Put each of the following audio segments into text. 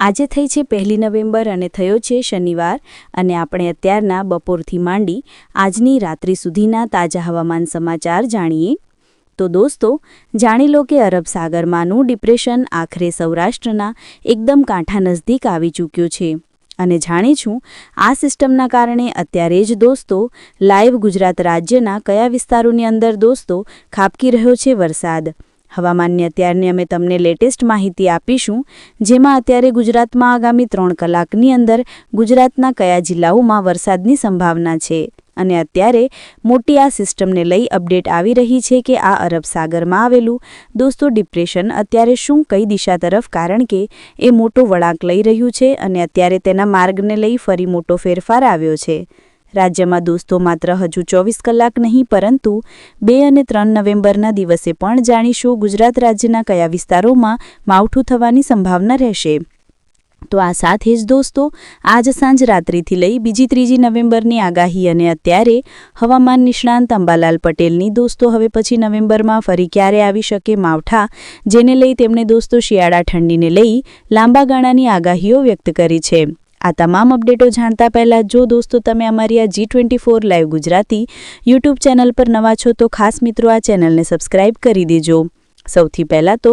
આજે થઈ છે પહેલી નવેમ્બર અને થયો છે શનિવાર અને આપણે અત્યારના બપોરથી માંડી આજની રાત્રિ સુધીના તાજા હવામાન સમાચાર જાણીએ. તો દોસ્તો, જાણી લો કે અરબ સાગરમાંનું ડિપ્રેશન આખરે સૌરાષ્ટ્રના એકદમ કાંઠા નજદીક આવી ચૂક્યું છે. અને જાણીશું આ સિસ્ટમના કારણે અત્યારે જ દોસ્તો, લાઈવ ગુજરાત રાજ્યના કયા વિસ્તારોની અંદર દોસ્તો, ખાબકી રહ્યો છે વરસાદ. હવામાનની અત્યારની અમે તમને લેટેસ્ટ માહિતી આપીશું, જેમાં અત્યારે ગુજરાતમાં આગામી ત્રણ કલાકની અંદર ગુજરાતના કયા જિલ્લાઓમાં વરસાદની સંભાવના છે અને અત્યારે મોટી આ સિસ્ટમને લઈ અપડેટ આવી રહી છે કે આ અરબ સાગરમાં આવેલું. દોસ્તો ડિપ્રેશન અત્યારે શું કઈ દિશા તરફ? કારણ કે એ મોટો વળાંક લઈ રહ્યું છે અને અત્યારે તેના માર્ગને લઈ ફરી મોટો ફેરફાર આવ્યો છે. રાજ્યમાં દોસ્તો માત્ર હજુ ચોવીસ કલાક નહીં, પરંતુ બે અને ત્રણ નવેમ્બરના દિવસે પણ જાણીશું ગુજરાત રાજ્યના કયા વિસ્તારોમાં માવઠું થવાની સંભાવના રહેશે. તો આ સાથે જ દોસ્તો, આજ સાંજ રાત્રિથી લઈ બીજી ત્રીજી નવેમ્બરની આગાહી અને અત્યારે હવામાન નિષ્ણાંત અંબાલાલ પટેલની દોસ્તો હવે પછી નવેમ્બરમાં ફરી ક્યારે આવી શકે માવઠા, જેને લઈ તેમણે દોસ્તો શિયાળા ઠંડીને લઈ લાંબા ગાળાની આગાહીઓ વ્યક્ત કરી છે. આ તમામ અપડેટો જાણતા પહેલાં જો દોસ્તો તમે અમારી આ G twenty four live Gujarati YouTube channel પર નવા છો તો ખાસ મિત્રો આ ચેનલને સબસ્ક્રાઇબ કરી દેજો. સૌથી પહેલાં તો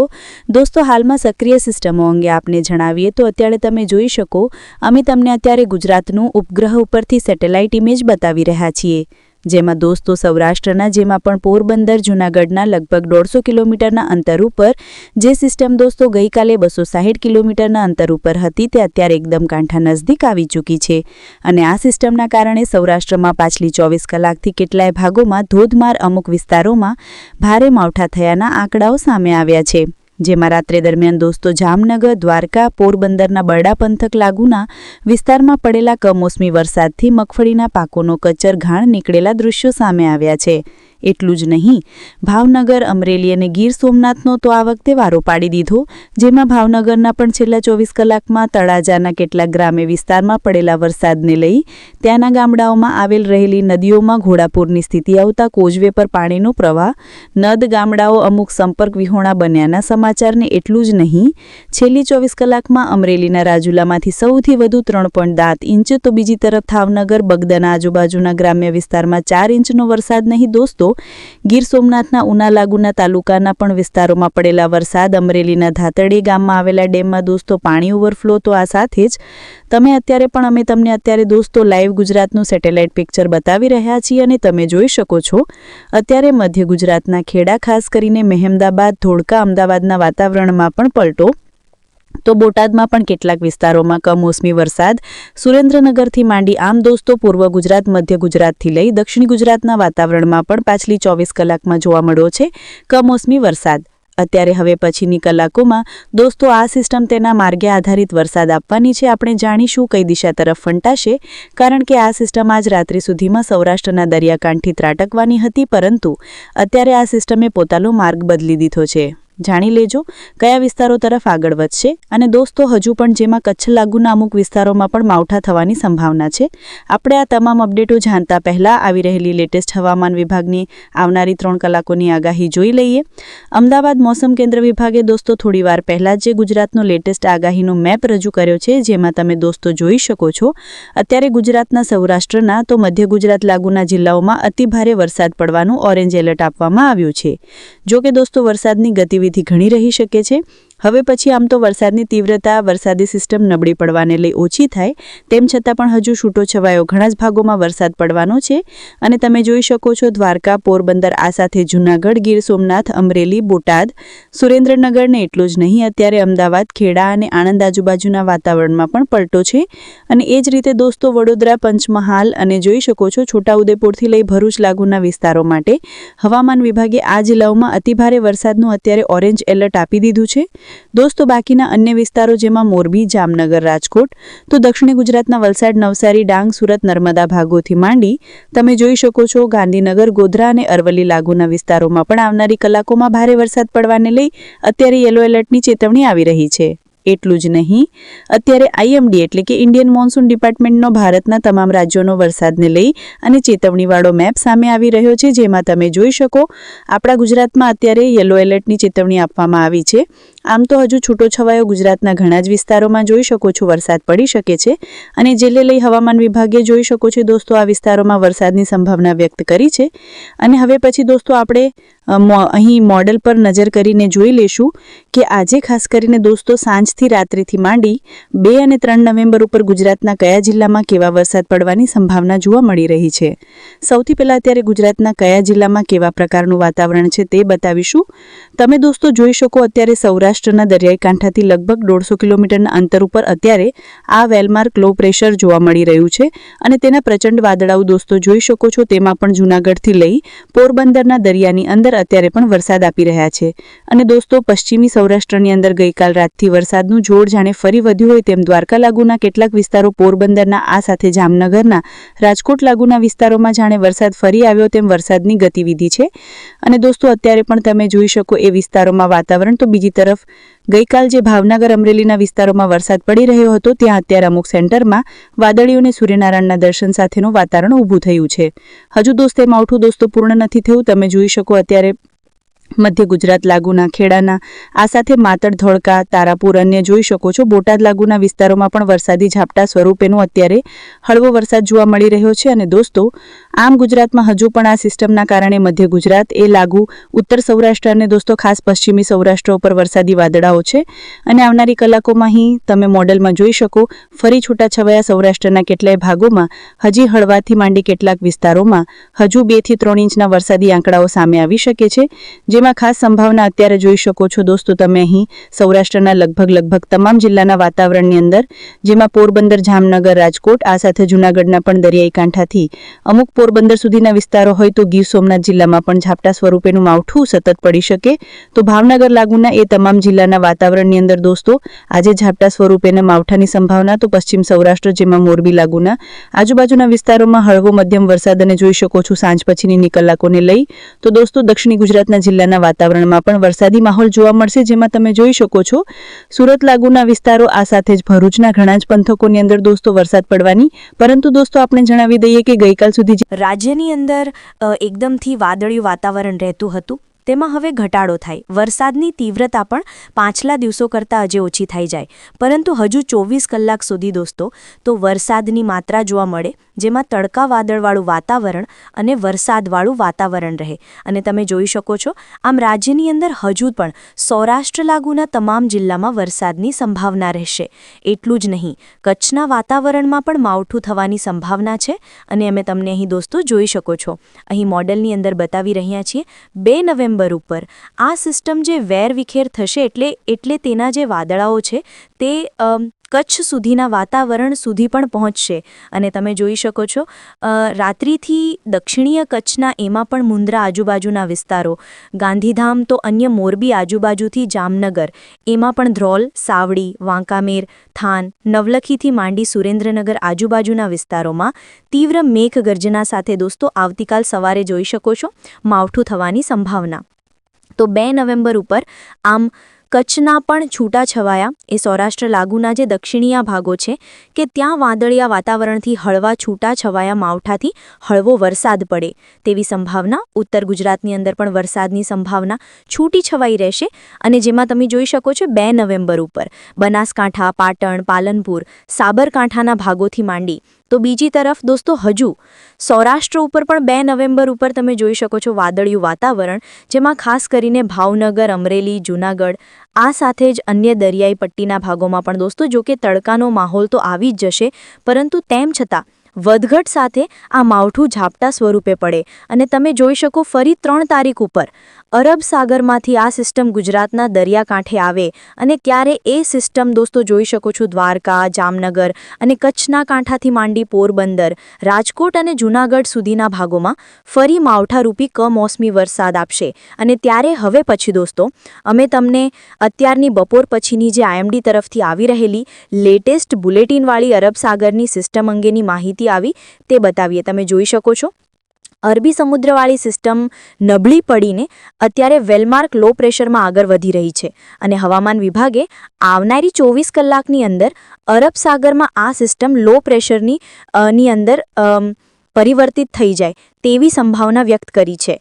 દોસ્તો હાલમાં સક્રિય સિસ્ટમો અંગે આપને જણાવીએ તો અત્યારે તમે જોઈ શકો, અમે તમને અત્યારે ગુજરાતનું ઉપગ્રહ ઉપરથી સેટેલાઇટ ઇમેજ બતાવી રહ્યા છીએ. જેમાં દોસ્તો સૌરાષ્ટ્રના, જેમાં પણ પોરબંદર, જૂનાગઢના લગભગ દોઢસો કિલોમીટરના અંતર ઉપર, જે સિસ્ટમ દોસ્તો ગઈકાલે બસો સાહીઠ કિલોમીટરના અંતર ઉપર હતી, તે અત્યારે એકદમ કાંઠા નજદીક આવી ચૂકી છે. અને આ સિસ્ટમના કારણે સૌરાષ્ટ્રમાં પાછલી ચોવીસ કલાકથી કેટલાય ભાગોમાં ધોધમાર અમુક વિસ્તારોમાં ભારે માવઠા થયાના આંકડાઓ સામે આવ્યા છે. જેમાં રાત્રે દરમિયાન દોસ્તો જામનગર, દ્વારકા, પોરબંદરના બરડા પંથક લાગુના વિસ્તારમાં પડેલા કમોસમી વરસાદથી મગફળીના પાકોનો કચર ઘાણ નીકળેલા દૃશ્યો સામે આવ્યા છે. એટલું જ નહીં. ભાવનગર, અમરેલી અને ગીર સોમનાથનો તો આ વખતે વારો પાડી દીધો, જેમાં ભાવનગરના પણ છેલ્લા ચોવીસ કલાકમાં તળાજાના કેટલાક ગ્રામ્ય વિસ્તારમાં પડેલા વરસાદને લઈ ત્યાંના ગામડાઓમાં આવેલ રહેલી નદીઓમાં ઘોડાપૂરની સ્થિતિ આવતા કોઝવે પર પાણીનો પ્રવાહ, નદ ગામડાઓ અમુક સંપર્ક વિહોણા બન્યાના સમાચારને એટલું જ નહીં. છેલ્લી ચોવીસ કલાકમાં અમરેલીના રાજુલામાંથી સૌથી વધુ ત્રણ પોઈન્ટ દાંત ઇંચ, તો બીજી તરફ થાવનગર બગદાના આજુબાજુના ગ્રામ્ય વિસ્તારમાં ચાર ઇંચનો વરસાદ નહીં દોસ્તો ગીર સોમનાથના ઉના લાગુના તાલુકાના પણ વિસ્તારોમાં પડેલા વરસાદ, અમરેલીના ધાતરડી ગામમાં આવેલા ડેમમાં દોસ્તો પાણી ઓવરફ્લો તો આ સાથે જ. તમે અત્યારે પણ અમે તમને અત્યારે દોસ્તો લાઈવ ગુજરાતનું સેટેલાઇટ પિક્ચર બતાવી રહ્યા છીએ અને તમે જોઈ શકો છો. અત્યારે મધ્ય ગુજરાતના ખેડા ખાસ કરીને મહેમદાબાદ, ધોળકા, અમદાવાદના વાતાવરણમાં પણ પલટો તો બોટાદમાં પણ કેટલાક વિસ્તારોમાં કમોસમી વરસાદ. સુરેન્દ્રનગરથી માંડી આમ દોસ્તો પૂર્વ ગુજરાત, મધ્ય ગુજરાતથી લઈ દક્ષિણ ગુજરાતના વાતાવરણમાં પણ પાછલી ચોવીસ કલાકમાં જોવા મળ્યો છે કમોસમી વરસાદ. અત્યારે હવે પછીની કલાકોમાં દોસ્તો આ સિસ્ટમ તેના માર્ગે આધારિત વરસાદ આપવાની છે. આપણે જાણીશું કઈ દિશા તરફ ફંટાશે, કારણ કે આ સિસ્ટમ આજ રાત્રિ સુધીમાં સૌરાષ્ટ્રના દરિયાકાંઠથી ત્રાટકવાની હતી, પરંતુ અત્યારે આ સિસ્ટમે પોતાનો માર્ગ બદલી દીધો છે. જાણી લેજો. કયા વિસ્તારો તરફ આગળ વધશે? અને દોસ્તો, હજુ પણ જેમાં કચ્છ લાગુના અમુક વિસ્તારોમાં પણ માવઠા થવાની સંભાવના છે. આપણે આ તમામ અપડેટો જાણતા પહેલાં આવી રહેલી લેટેસ્ટ હવામાન વિભાગની આવનારી ત્રણ કલાકોની આગાહી જોઈ લઈએ. અમદાવાદ મોસમ કેન્દ્ર વિભાગે દોસ્તો, થોડીવાર પહેલાં જે ગુજરાતનો લેટેસ્ટ આગાહીનો મેપ રજૂ કર્યો છે, જેમાં તમે દોસ્તો જોઈ શકો છો. અત્યારે ગુજરાતના સૌરાષ્ટ્રના, તો મધ્ય ગુજરાત લાગુના જિલ્લાઓમાં અતિભારે વરસાદ પડવાનું ઓરેન્જ એલર્ટ આપવામાં આવ્યું છે. જો કે દોસ્તો, વરસાદની ગતિવિધિ ગતિવિધિ ઘણી રહી શકે છે. હવે પછી આમ તો વરસાદની તીવ્રતા, વરસાદી સિસ્ટમ નબળી પડવાને લઈ ઓછી થાય, તેમ છતાં પણ હજુ છૂટો છવાયો. ઘણા જ ભાગોમાં વરસાદ પડવાનો છે અને તમે જોઈ શકો છો દ્વારકા, પોરબંદર, આ સાથે જૂનાગઢ, ગીર સોમનાથ, અમરેલી, બોટાદ, સુરેન્દ્રનગરને એટલું જ નહીં, અત્યારે અમદાવાદ, ખેડા અને આણંદ આજુબાજુના વાતાવરણમાં પણ પલટો છે. અને એ જ રીતે દોસ્તો વડોદરા, પંચમહાલ અને જોઈ શકો છો છોટાઉદેપુરથી લઈ ભરૂચ લાગુના વિસ્તારો માટે હવામાન વિભાગે આ જિલ્લાઓમાં અતિભારે વરસાદનું અત્યારે ઓરેન્જ એલર્ટ આપી દીધું છે. દોસ્તો, બાકીના અન્ય વિસ્તારો જેમાં મોરબી, જામનગર, રાજકોટ, તો દક્ષિણ ગુજરાતના વલસાડ, નવસારી, ડાંગ, સુરત, નર્મદા ભાગોથી માંડી તમે જોઈ શકો છો ગાંધીનગર, ગોધરા અને અરવલ્લી લાગુના વિસ્તારોમાં પણ આવનારી કલાકોમાં ભારે વરસાદ પડવાને લઈ અત્યારે યલો એલર્ટની ચેતવણી આવી રહી છે. એટલું જ નહીં, અત્યારે આઈએમડી એટલે કે ઇન્ડિયન મોન્સૂન ડિપાર્ટમેન્ટનો ભારતના તમામ રાજ્યોનો વરસાદને લઈ અને ચેતવણીવાળો મેપ સામે આવી રહ્યો છે, જેમાં તમે જોઈ શકો આપણા ગુજરાતમાં અત્યારે યલો એલર્ટની ચેતવણી આપવામાં આવી છે. આમ તો હજુ છૂટો છવાયો ગુજરાતના ઘણા જ વિસ્તારોમાં જોઈ શકો છો વરસાદ પડી શકે છે અને જેલે લઈ હવામાન વિભાગે જોઈ શકો છો દોસ્તો આ વિસ્તારોમાં વરસાદની સંભાવના વ્યક્ત કરી છે. અને હવે પછી દોસ્તો આપણે અહીં મોડલ પર નજર કરીને જોઈ લેશું કે આજે ખાસ કરીને દોસ્તો સાંજથી રાત્રિથી માંડી બે અને ત્રણ નવેમ્બર ઉપર ગુજરાતના કયા જિલ્લામાં કેવા વરસાદ પડવાની સંભાવના જોવા મળી રહી છે. સૌથી પહેલાં અત્યારે ગુજરાતના કયા જિલ્લામાં કેવા પ્રકારનું વાતાવરણ છે તે બતાવીશું. તમે દોસ્તો જોઈ શકો અત્યારે સૌરાષ્ટ્રના દરિયાઈ કાંઠાથી લગભગ દોઢસો કિલોમીટરના અંતર ઉપર અત્યારે આ વેલમાર્ક લો પ્રેશર જોવા મળી રહ્યું છે અને તેના પ્રચંડ વાદળાઓ દોસ્તો જોઈ શકો છો. તેમાં પણ જૂનાગઢથી લઈ પોરબંદરના દરિયાની અંદર અત્યારે પણ વરસાદ આપી રહ્યા છે. અને દોસ્તો, પશ્ચિમી સૌરાષ્ટ્રની અંદર ગઈકાલ રાતથી વરસાદનું જોર જાણે ફરી વધ્યું હોય તેમ દ્વારકા લાગુના કેટલાક વિસ્તારો પોરબંદરના, આ સાથે જામનગરના, રાજકોટ લાગુના વિસ્તારોમાં જાણે વરસાદ ફરી આવ્યો તેમ વરસાદની ગતિવિધિ છે. અને દોસ્તો, અત્યારે પણ તમે જોઈ શકો એ વિસ્તારોમાં વાતાવરણ. તો બીજી તરફ ગઈકાલ જે ભાવનગર અમરેલીના વિસ્તારોમાં વરસાદ પડી રહ્યો હતો, ત્યાં અત્યારે અમુક સેન્ટરમાં વાદળીઓને સૂર્યનારાયણના દર્શન સાથેનું વાતાવરણ ઊભું થયું છે. હજુ દોસ્તે એ માવઠું દોસ્તો પૂર્ણ નથી થયું. તમે જોઈ શકો અત્યારે મધ્ય ગુજરાત લાગુના ખેડાના. આ સાથે માતડ, ધોળકા, તારાપુર અન્ય જોઈ શકો છો. બોટાદ લાગુના વિસ્તારોમાં પણ વરસાદી ઝાપટા સ્વરૂપેનો અત્યારે હળવો વરસાદ જોવા મળી રહ્યો છે. અને દોસ્તો, આમ ગુજરાતમાં હજુ પણ આ સિસ્ટમના કારણે મધ્ય ગુજરાત એ લાગુ, ઉત્તર સૌરાષ્ટ્ર અને દોસ્તો ખાસ પશ્ચિમી સૌરાષ્ટ્ર ઉપર વરસાદી વાદળાઓ છે. અને આવનારી કલાકોમાં અહીં તમે મોડલમાં જોઈ શકો, ફરી છૂટાછવાયા સૌરાષ્ટ્રના કેટલાય ભાગોમાં, હજી હળવાથી માંડી કેટલાક વિસ્તારોમાં, હજુ બેથી ત્રણ ઇંચના વરસાદી આંકડાઓ સામે આવી શકે છે. જેમાં ખાસ સંભાવના અત્યારે જોઈ શકો છો દોસ્તો તમે અહીં. સૌરાષ્ટ્રના લગભગ લગભગ તમામ જિલ્લાના વાતાવરણની અંદર, જેમાં પોરબંદર, જામનગર, રાજકોટ, આ સાથે જૂનાગઢના પણ દરિયાઈ કાંઠાથી અમુક પોરબંદર સુધીના વિસ્તારો હોય તો ગીર સોમનાથ જિલ્લામાં પણ ઝાપટા સ્વરૂપેનું માવઠું સતત પડી શકે. તો ભાવનગર લાગુના એ તમામ જિલ્લાના વાતાવરણની અંદર દોસ્તો, આજે ઝાપટા સ્વરૂપેના માવઠાની સંભાવના તો પશ્ચિમ સૌરાષ્ટ્ર જેમાં મોરબી લાગુના. આજુબાજુના વિસ્તારોમાં હળવો મધ્યમ વરસાદ અને જોઈ શકો છો સાંજ પછીની કલાકોને લઈ. તો દોસ્તો દક્ષિણી ગુજરાતના જિલ્લાના વાતાવરણમાં પણ વરસાદી માહોલ જોવા મળશે, જેમાં તમે જોઈ શકો છો, સુરત લાગુના વિસ્તારો આ સાથે જ ભરૂચના ઘણા જ પંથકોની અંદર દોસ્તો વરસાદ પડવાની. પરંતુ દોસ્તો, આપણે જણાવી દઈએ કે ગઈકાલ સુધી રાજ્યની અંદર એકદમથી વાદળિયું વાતાવરણ રહેતું હતું. તેમાં હવે ઘટાડો થાય. વરસાદની તીવ્રતા પણ પાછલા દિવસો કરતાં આજે ઓછી થઈ જાય. પરંતુ હજુ ચોવીસ કલાક સુધી દોસ્તો, તો વરસાદની માત્રા જોવા મળે, જેમાં તડકા વાદળવાળું વાતાવરણ અને વરસાદવાળું વાતાવરણ રહે. અને તમે જોઈ શકો છો, આમ રાજ્યની અંદર હજુ પણ સૌરાષ્ટ્ર લાગુના તમામ જિલ્લામાં વરસાદની સંભાવના રહેશે. એટલું જ નહીં, કચ્છના વાતાવરણમાં પણ માવઠું થવાની સંભાવના છે. અને અમે તમને અહીં દોસ્તો જોઈ શકો છો. અહીં મોડલની અંદર બતાવી રહ્યા છીએ, બે નવેમ્બર ઉપર. આ સિસ્ટમ જે વેર વિખેર થશે એટલે એટલે તેના જે વાદળાઓ છે તે કચ્છ સુધીના વાતાવરણ સુધી પણ પહોંચશે. અને તમે જોઈ શકો છો રાત્રિથી દક્ષિણીય કચ્છના એમાં પણ મુન્દ્રા આજુબાજુના વિસ્તારો. ગાંધીધામ તો અન્ય મોરબી આજુબાજુથી જામનગર. એમાં પણ ધ્રોલ, સાવડી વાંકામેર થાન, નવલખીથી માંડી સુરેન્દ્રનગર આજુબાજુના વિસ્તારોમાં તીવ્ર મેઘગર્જના સાથે દોસ્તો આવતીકાલ સવારે જોઈ શકો છો, માવઠું થવાની સંભાવના. તો બે નવેમ્બર ઉપર આમ કચ્છના પણ છૂટાછવાયા. એ સૌરાષ્ટ્ર લાગુના જે દક્ષિણીય ભાગો છે, કે ત્યાં વાદળિયા વાતાવરણથી હળવા છૂટાછવાયા માવઠાથી હળવો વરસાદ પડે. તેવી સંભાવના ઉત્તર ગુજરાતની અંદર પણ વરસાદની સંભાવના છૂટી છવાઈ રહેશે. અને જેમાં તમે જોઈ શકો છો બે નવેમ્બર ઉપર. બનાસકાંઠા, પાટણ, પાલનપુર, સાબરકાંઠાના ભાગોથી માંડી તો બીજી તરફ, દોસ્તો, હજુ સૌરાષ્ટ્ર ઉપર પણ બે નવેમ્બર ઉપર તમે જોઈ શકો છો વાદળિયું વાતાવરણ, જેમાં ખાસ કરીને ભાવનગર, અમરેલી, જૂનાગઢ, આ સાથે જ અન્ય દરિયાઈ પટ્ટીના ભાગોમાં પણ, દોસ્તો, જો કે તડકાનો માહોલ તો આવી જ જશે, પરંતુ તેમ છતાં વધઘટ સાથે આ માવઠું ઝાપટા સ્વરૂપે પડે અને તમે જોઈ શકો ફરી ત્રણ તારીખ ઉપર અરબ સાગરમાંથી આ સિસ્ટમ ગુજરાતના દરિયાકાંઠે આવે અને ત્યારે એ સિસ્ટમ દોસ્તો જોઈ શકો છો દ્વારકા, જામનગર અને કચ્છના કાંઠાથી માંડી પોરબંદર, રાજકોટ અને જૂનાગઢ સુધીના ભાગોમાં ફરી માવઠારૂપી કમોસમી વરસાદ આપશે. અને ત્યારે હવે પછી દોસ્તો, અમે તમને અત્યારની બપોર પછીની જે આઈએમડી તરફથી આવી રહેલી લેટેસ્ટ બુલેટિનવાળી અરબ સાગરની સિસ્ટમ અંગેની માહિતી આવી તે બતાવીએ. તમે જોઈ શકો છો. અરબી સમુદ્રવાળી સિસ્ટમ નબળી પડીને અત્યારે વેલમાર્ક લો પ્રેશરમાં આગળ વધી રહી છે અને હવામાન વિભાગે આવનારી ચોવીસ કલાકની અંદર અરબ સાગરમાં આ સિસ્ટમ લો પ્રેશરની ની અંદર પરિવર્તિત થઈ જાય તેવી સંભાવના વ્યક્ત કરી છે.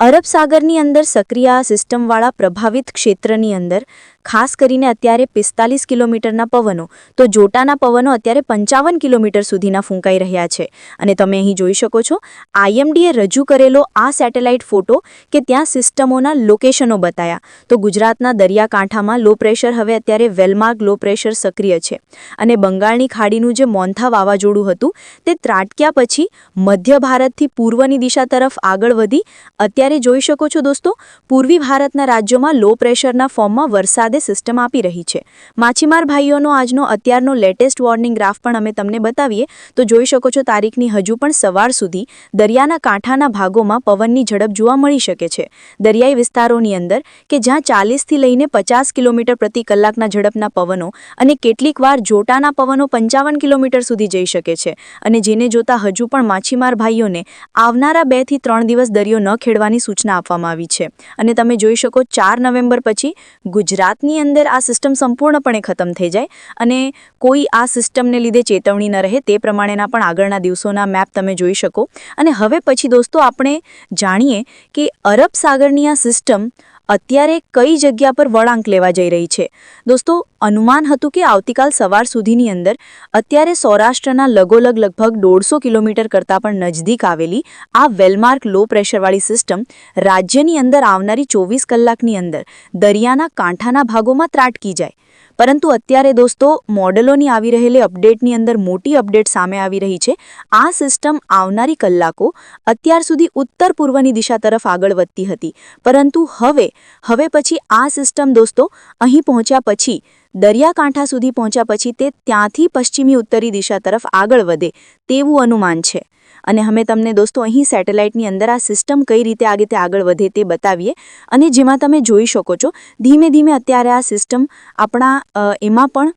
અરબ સાગરની અંદર સક્રિય સિસ્ટમવાળા પ્રભાવિત ક્ષેત્રની અંદર ખાસ કરીને અત્યારે પિસ્તાલીસ કિલોમીટરના પવનો, તો જોટાના પવનો અત્યારે પંચાવન કિલોમીટર સુધીના ફૂંકાઈ રહ્યા છે. અને તમે અહીં જોઈ શકો છો, આઈએમડીએ રજૂ કરેલો આ સેટેલાઇટ ફોટો કે ત્યાં સિસ્ટમોના લોકેશનો બતાયા. તો ગુજરાતના દરિયાકાંઠામાં લો પ્રેશર, હવે અત્યારે વેલમાર્ગ લો પ્રેશર સક્રિય છે. અને બંગાળની ખાડીનું જે મોન્થા વાવાઝોડું હતું, તે ત્રાટક્યા પછી મધ્ય ભારતથી પૂર્વની દિશા તરફ આગળ વધી. અત્યારે જોઈ શકો છો દોસ્તો, પૂર્વી ભારતના રાજ્યોમાં લો પ્રેશરના ફોર્મમાં વરસાદે સિસ્ટમ આપી રહી છે. માછીમાર ભાઈઓનો આજનો અત્યારનો લેટેસ્ટ વોર્નિંગ ગ્રાફ પણ અમે તમને બતાવીએ. તો જોઈ શકો છો, તારીખની હજુ પણ સવાર સુધી દરિયાના કાંઠાના ભાગોમાં પવનની ઝડપ જોવા મળી શકે છે. દરિયાઈ વિસ્તારોની અંદર કે જ્યાં ચાલીસથી લઈને પચાસ કિલોમીટર પ્રતિ કલાકના ઝડપના પવનો અને કેટલીક વાર જોટાના પવનો પંચાવન કિલોમીટર સુધી જઈ શકે છે. અને જેને જોતા હજુ પણ માછીમાર ભાઈઓને આવનારા બેથી ત્રણ દિવસ દરિયો ન ખેડવાની સૂચના આપવામાં આવી છે. અને તમે જોઈ શકો, ચાર નવેમ્બર પછી ગુજરાતની અંદર આ સિસ્ટમ સંપૂર્ણપણે ખતમ થઈ જાય અને કોઈ આ સિસ્ટમને લીધે ચેતવણી ન રહે તે પ્રમાણેના પણ આગળના દિવસોના મેપ તમે જોઈ શકો. અને હવે પછી દોસ્તો આપણે જાણીએ કે અરબ સાગરની આ સિસ્ટમ અત્યારે કઈ જગ્યા પર વળાંક લેવા જઈ રહી છે? દોસ્તો, અનુમાન હતું કે આવતીકાલ સવાર સુધીની અંદર અત્યારે સૌરાષ્ટ્રના લગોલગ લગભગ દોઢસો કિલોમીટર કરતાં પણ નજદીક આવેલી આ વેલમાર્ક લો પ્રેશરવાળી સિસ્ટમ રાજ્યની અંદર આવનારી ચોવીસ કલાકની અંદર દરિયાના કાંઠાના ભાગોમાં ત્રાટકી જાય. પરંતુ અત્યારે દોસ્તો, મોડેલોની આવી રહેલી અપડેટની અંદર મોટી અપડેટ સામે આવી રહી છે. આ સિસ્ટમ આવનારી કલાકો, અત્યાર સુધી ઉત્તર પૂર્વની દિશા તરફ આગળ વધતી હતી. પરંતુ હવે હવે પછી આ સિસ્ટમ દોસ્તો, અહીં પહોંચ્યા પછી, દરિયાકાંઠા સુધી પહોંચ્યા પછી તે ત્યાંથી પશ્ચિમી ઉત્તરી દિશા તરફ આગળ વધે, તેવું અનુમાન છે. અને અમે તમને દોસ્તો અહીં સેટેલાઇટની અંદર આ સિસ્ટમ કઈ રીતે આગે તે આગળ વધે તે બતાવીએ. અને જેમાં તમે જોઈ શકો છો, ધીમે ધીમે અત્યારે આ સિસ્ટમ આપણા એમાં પણ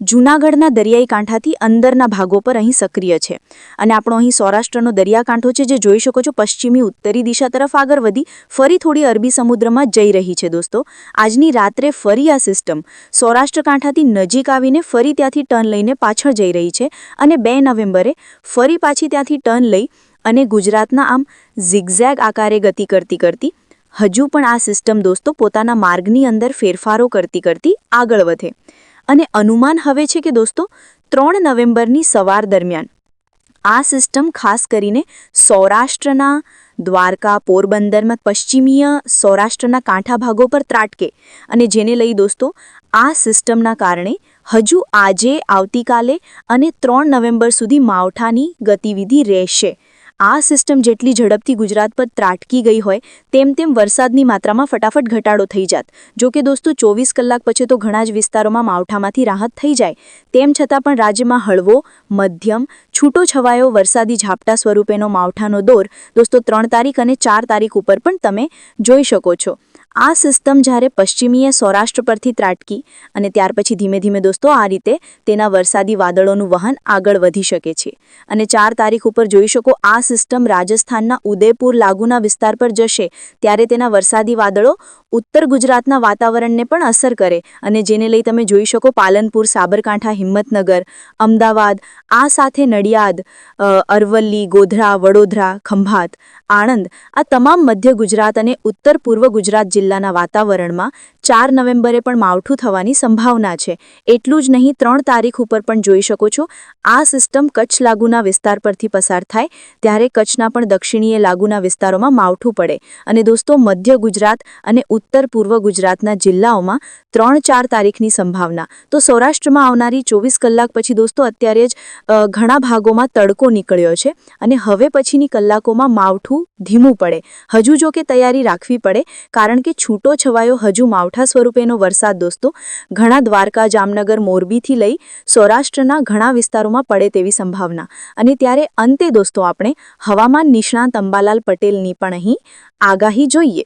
જૂનાગઢના દરિયાઈ કાંઠાથી અંદરના ભાગો પર અહીં સક્રિય છે. અને આપણો અહીં સૌરાષ્ટ્રનો દરિયાકાંઠો છે, જે જોઈ શકો છો, પશ્ચિમી ઉત્તરી દિશા તરફ આગળ વધી, ફરી થોડી અરબી સમુદ્રમાં જઈ રહી છે દોસ્તો. આજની રાત્રે ફરી આ સિસ્ટમ સૌરાષ્ટ્ર કાંઠાથી નજીક આવીને ફરી ત્યાંથી ટર્ન લઈને પાછળ જઈ રહી છે અને બે નવેમ્બરે ફરી પાછી ત્યાંથી ટર્ન લઈ અને ગુજરાતના આમ ઝિગઝેગ આકારે ગતિ કરતી કરતી, હજુ પણ આ સિસ્ટમ દોસ્તો પોતાના માર્ગની અંદર ફેરફારો કરતી કરતી આગળ વધે. અને અનુમાન હવે છે કે દોસ્તો, ત્રણ નવેમ્બરની સવાર દરમિયાન. આ સિસ્ટમ ખાસ કરીને સૌરાષ્ટ્રના દ્વારકા, પોરબંદરમાં પશ્ચિમીય સૌરાષ્ટ્રના કાંઠા ભાગો પર ત્રાટકે અને જેને લઈ દોસ્તો, આ સિસ્ટમના કારણે હજુ આજે, આવતીકાલે અને ત્રણ નવેમ્બર સુધી માવઠાની ગતિવિધિ રહેશે. આ સિસ્ટમ જેટલી ઝડપથી ગુજરાત પર ત્રાટકી ગઈ હોય, તેમ તેમ વરસાદની માત્રામાં ફટાફટ ઘટાડો થઈ જાત. જો કે દોસ્તો, ચોવીસ કલાક પછી તો ઘણા જ વિસ્તારોમાં માવઠામાંથી રાહત થઈ જાય. તેમ છતાં પણ રાજ્યમાં હળવો, મધ્યમ છૂટો છવાયો વરસાદી ઝાપટા સ્વરૂપેનો માવઠાનો દોર દોસ્તો, ત્રણ તારીખ અને ચાર તારીખ ઉપર પણ તમે જોઈ શકો છો. આ સિસ્ટમ જ્યારે પશ્ચિમીય સૌરાષ્ટ્ર પરથી ત્રાટકી અને ત્યાર પછી ધીમે ધીમે દોસ્તો આ રીતે તેના વરસાદી વાદળોનું વહન આગળ વધી શકે છે. અને ચાર તારીખ ઉપર જોઈ શકો આ સિસ્ટમ રાજસ્થાનના ઉદયપુર લાગુના વિસ્તાર પર જશે ત્યારે તેના વરસાદી વાદળો ઉત્તર ગુજરાતના વાતાવરણને પણ અસર કરે અને જેને લઈ તમે જોઈ શકો પાલનપુર, સાબરકાંઠા, હિંમતનગર, અમદાવાદ, આ સાથે નડિયાદ અરવલ્લી, ગોધરા, વડોદરા, ખંભાત આણંદ આ તમામ મધ્ય ગુજરાત અને ઉત્તર પૂર્વ ગુજરાત જિલ્લાના વાતાવરણમાં ચાર નવેમ્બરે પણ માવઠું થવાની સંભાવના છે. એટલું જ નહીં, ત્રણ તારીખ ઉપર પણ જોઈ શકો છો, આ સિસ્ટમ કચ્છ લાગુના વિસ્તાર પરથી પસાર થાય, ત્યારે કચ્છના પણ દક્ષિણીય લાગુના વિસ્તારોમાં માવઠું પડે. અને દોસ્તો, મધ્ય ગુજરાત અને ઉત્તર પૂર્વ ગુજરાતના જિલ્લાઓમાં ત્રણ ચાર તારીખની સંભાવના. તો સૌરાષ્ટ્રમાં આવનારી ચોવીસ કલાક પછી દોસ્તો, અત્યારે જ ઘણા ભાગોમાં તડકો નીકળ્યો છે અને હવે પછીની કલાકોમાં માવઠું ધીમું પડે. હજુ જો કે તૈયારી રાખવી પડે, કારણ કે છૂટો છવાયો હજુ માવઠા સ્વરૂપેનો વરસાદ દોસ્તો ઘણા દ્વારકા, જામનગર, મોરબીથી લઈ સૌરાષ્ટ્રના ઘણા વિસ્તારોમાં પડે તેવી સંભાવના. અને ત્યારે અંતે દોસ્તો આપણે હવામાન નિષ્ણાત અંબાલાલ પટેલની પણ અહીં આગાહી જોઈએ.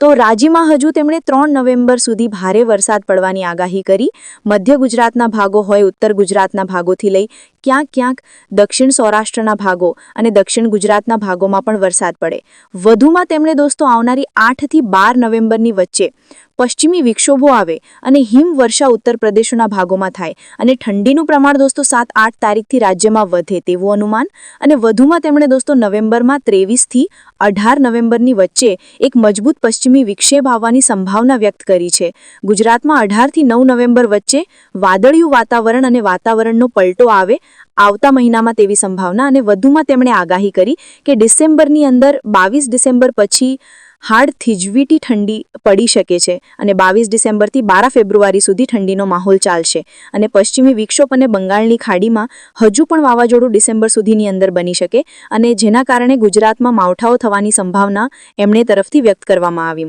તો રાજ્યમાં હજુ તેમણે ત્રણ નવેમ્બર સુધી ભારે વરસાદ પડવાની આગાહી કરી. મધ્ય ગુજરાતના ભાગો હોય, ઉત્તર ગુજરાતના ભાગોથી લઈ ક્યાંક ક્યાંક દક્ષિણ સૌરાષ્ટ્રના ભાગો અને દક્ષિણ ગુજરાતના ભાગોમાં પણ વરસાદ પડે. વધુમાં તેમણે દોસ્તો આવનારી આઠથી બાર નવેમ્બરની વચ્ચે પશ્ચિમી વિક્ષોભો આવે અને હિમવર્ષા ઉત્તર પ્રદેશોના ભાગોમાં થાય અને ઠંડીનું પ્રમાણ દોસ્તો સાત આઠ તારીખથી રાજ્યમાં વધે તેવું અનુમાન અને વધુમાં તેમણે દોસ્તો નવેમ્બરમાં ત્રેવીસથી અઢાર નવેમ્બરની વચ્ચે એક મજબૂત પશ્ચિમી વિક્ષેપ આવવાની સંભાવના વ્યક્ત કરી છે. ગુજરાતમાં અઢારથી નવ નવેમ્બર વચ્ચે વાદળિયું વાતાવરણ અને વાતાવરણનો પલટો આવે આવતા મહિનામાં તેવી સંભાવના અને વધુમાં તેમણે આગાહી કરી કે ડિસેમ્બરની અંદર બાવીસ ડિસેમ્બર પછી હાડ થીજવીટી ઠંડી પડી શકે છે અને બાવીસ ડિસેમ્બરથી બાર ફેબ્રુઆરી સુધી ઠંડીનો માહોલ ચાલશે. અને પશ્ચિમી વિક્ષોપ અને બંગાળની ખાડીમાં હજુ પણ વાવાઝોડું ડિસેમ્બર સુધીની અંદર બની શકે અને જેના કારણે ગુજરાતમાં માવઠાઓ થવાની સંભાવના એમણે તરફથી વ્યક્ત કરવામાં આવી.